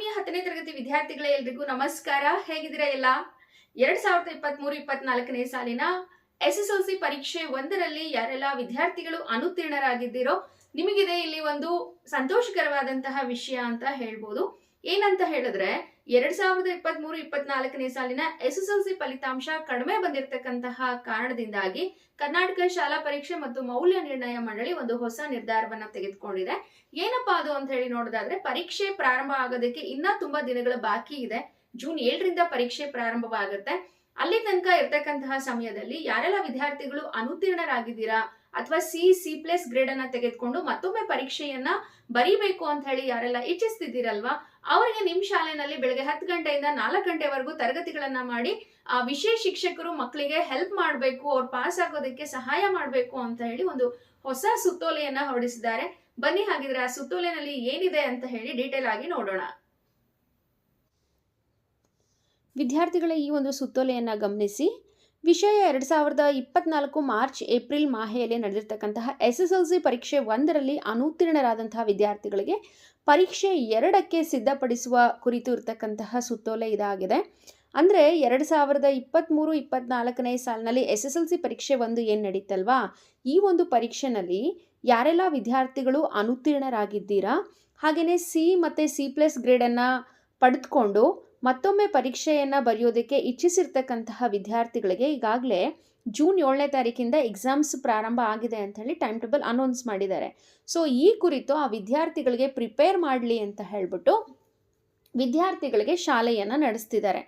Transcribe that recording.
ಆತ್ಮೀಯ ಹತ್ತನೇ ತರಗತಿ ವಿದ್ಯಾರ್ಥಿಗಳೇ ಎಲ್ರಿಗೂ ನಮಸ್ಕಾರ. ಹೇಗಿದ್ದೀರಾ ಎಲ್ಲ? ಎರಡ್ ಸಾವಿರದ ಇಪ್ಪತ್ತ್ ಮೂರು ಇಪ್ಪತ್ನಾಲ್ಕನೇ ಸಾಲಿನ ಎಸ್ ಎಸ್ ಎಲ್ ಸಿ ಪರೀಕ್ಷೆ ಒಂದರಲ್ಲಿ ಯಾರೆಲ್ಲ ವಿದ್ಯಾರ್ಥಿಗಳು ಅನುತ್ತೀರ್ಣರಾಗಿದ್ದೀರೋ ನಿಮಗಿದೆ ಇಲ್ಲಿ ಒಂದು ಸಂತೋಷಕರವಾದಂತಹ ವಿಷಯ ಅಂತ ಹೇಳ್ಬೋದು. ಏನಂತ ಹೇಳಿದ್ರೆ ಎರಡ್ ಸಾವಿರದ ಇಪ್ಪತ್ತ್ ಮೂರು ಇಪ್ಪತ್ನಾಲ್ಕನೇ ಸಾಲಿನ ಎಸ್ ಎಸ್ ಎಲ್ ಸಿ ಫಲಿತಾಂಶ ಕಡಿಮೆ ಬಂದಿರತಕ್ಕಂತಹ ಕಾರಣದಿಂದಾಗಿ ಕರ್ನಾಟಕ ಶಾಲಾ ಪರೀಕ್ಷೆ ಮತ್ತು ಮೌಲ್ಯ ನಿರ್ಣಯ ಮಂಡಳಿ ಒಂದು ಹೊಸ ನಿರ್ಧಾರವನ್ನ ತೆಗೆದುಕೊಂಡಿದೆ. ಏನಪ್ಪಾ ಅದು ಅಂತ ಹೇಳಿ ನೋಡೋದಾದ್ರೆ, ಪರೀಕ್ಷೆ ಪ್ರಾರಂಭ ಆಗೋದಕ್ಕೆ ಇನ್ನ ತುಂಬಾ ದಿನಗಳ ಬಾಕಿ ಇದೆ. ಜೂನ್ ಏಳರಿಂದ ಪರೀಕ್ಷೆ ಪ್ರಾರಂಭವಾಗುತ್ತೆ. ಅಲ್ಲಿ ತನಕ ಇರ್ತಕ್ಕಂತಹ ಸಮಯದಲ್ಲಿ ಯಾರೆಲ್ಲ ವಿದ್ಯಾರ್ಥಿಗಳು ಅನುತ್ತೀರ್ಣರಾಗಿದ್ದೀರಾ ಅಥವಾ ಸಿ ಸಿ ಪ್ಲಸ್ ಗ್ರೇಡ್ ಅನ್ನ ತೆಗೆದುಕೊಂಡು ಮತ್ತೊಮ್ಮೆ ಪರೀಕ್ಷೆಯನ್ನ ಬರೀಬೇಕು ಅಂತ ಹೇಳಿ ಯಾರೆಲ್ಲ ಇಚ್ಛಿಸ್ತಿದ್ದೀರಲ್ವಾ, ಅವರಿಗೆ ನಿಮ್ ಶಾಲೆನಲ್ಲಿ ಬೆಳಗ್ಗೆ ಹತ್ತು ಗಂಟೆಯಿಂದ ನಾಲ್ಕು ಗಂಟೆವರೆಗೂ ತರಗತಿಗಳನ್ನ ಮಾಡಿ, ಆ ವಿಷಯ ಶಿಕ್ಷಕರು ಮಕ್ಕಳಿಗೆ ಹೆಲ್ಪ್ ಮಾಡಬೇಕು, ಅವ್ರು ಪಾಸ್ ಆಗೋದಕ್ಕೆ ಸಹಾಯ ಮಾಡಬೇಕು ಅಂತ ಹೇಳಿ ಒಂದು ಹೊಸ ಸುತ್ತೋಲೆಯನ್ನ ಹೊರಡಿಸಿದ್ದಾರೆ. ಬನ್ನಿ ಹಾಗಿದ್ರೆ ಆ ಸುತ್ತೋಲೆನಲ್ಲಿ ಏನಿದೆ ಅಂತ ಹೇಳಿ ಡೀಟೇಲ್ ಆಗಿ ನೋಡೋಣ. ವಿದ್ಯಾರ್ಥಿಗಳ ಈ ಒಂದು ಸುತ್ತೋಲೆಯನ್ನು ಗಮನಿಸಿ. ವಿಷಯ ಎರಡು ಸಾವಿರದ ಇಪ್ಪತ್ನಾಲ್ಕು ಮಾರ್ಚ್ ಏಪ್ರಿಲ್ ಮಾಹೆಯಲ್ಲಿ ನಡೆದಿರ್ತಕ್ಕಂತಹ ಎಸ್ ಎಸ್ ಎಲ್ ಸಿ ಪರೀಕ್ಷೆ ಒಂದರಲ್ಲಿ ಅನುತ್ತೀರ್ಣರಾದಂತಹ ವಿದ್ಯಾರ್ಥಿಗಳಿಗೆ ಪರೀಕ್ಷೆ ಎರಡಕ್ಕೆ ಸಿದ್ಧಪಡಿಸುವ ಕುರಿತು ಇರತಕ್ಕಂತಹ ಸುತ್ತೋಲೆ ಇದಾಗಿದೆ. ಅಂದರೆ ಎರಡು ಸಾವಿರದ ಇಪ್ಪತ್ತ್ಮೂರು ಇಪ್ಪತ್ತ್ನಾಲ್ಕನೇ ಸಾಲಿನಲ್ಲಿ ಎಸ್ ಎಸ್ ಎಲ್ ಸಿ ಪರೀಕ್ಷೆ ಒಂದು ಏನು ನಡೀತಲ್ವಾ? ಈ ಒಂದು ಪರೀಕ್ಷೆನಲ್ಲಿ ಯಾರೆಲ್ಲ ವಿದ್ಯಾರ್ಥಿಗಳು ಅನುತ್ತೀರ್ಣರಾಗಿದ್ದೀರಾ? ಹಾಗೆಯೇ ಸಿ ಮತ್ತು ಸಿ ಪ್ಲಸ್ ಗ್ರೇಡನ್ನು ಪಡೆದುಕೊಂಡು ಮತ್ತೊಮ್ಮೆ ಪರೀಕ್ಷೆಯನ್ನು ಬರೆಯೋದಕ್ಕೆ ಇಚ್ಛಿಸಿರ್ತಕ್ಕಂತಹ ವಿದ್ಯಾರ್ಥಿಗಳಿಗೆ ಈಗಾಗಲೇ ಜೂನ್ ಏಳನೇ ತಾರೀಕಿಂದ ಎಕ್ಸಾಮ್ಸ್ ಪ್ರಾರಂಭ ಆಗಿದೆ ಅಂತ ಹೇಳಿ ಟೈಮ್ ಟೇಬಲ್ ಅನೌನ್ಸ್ ಮಾಡಿದ್ದಾರೆ. ಸೊ ಈ ಕುರಿತು ಆ ವಿದ್ಯಾರ್ಥಿಗಳಿಗೆ ಪ್ರಿಪೇರ್ ಮಾಡಲಿ ಅಂತ ಹೇಳಿಬಿಟ್ಟು ವಿದ್ಯಾರ್ಥಿಗಳಿಗೆ ಶಾಲೆಯನ್ನು ನಡೆಸ್ತಿದ್ದಾರೆ.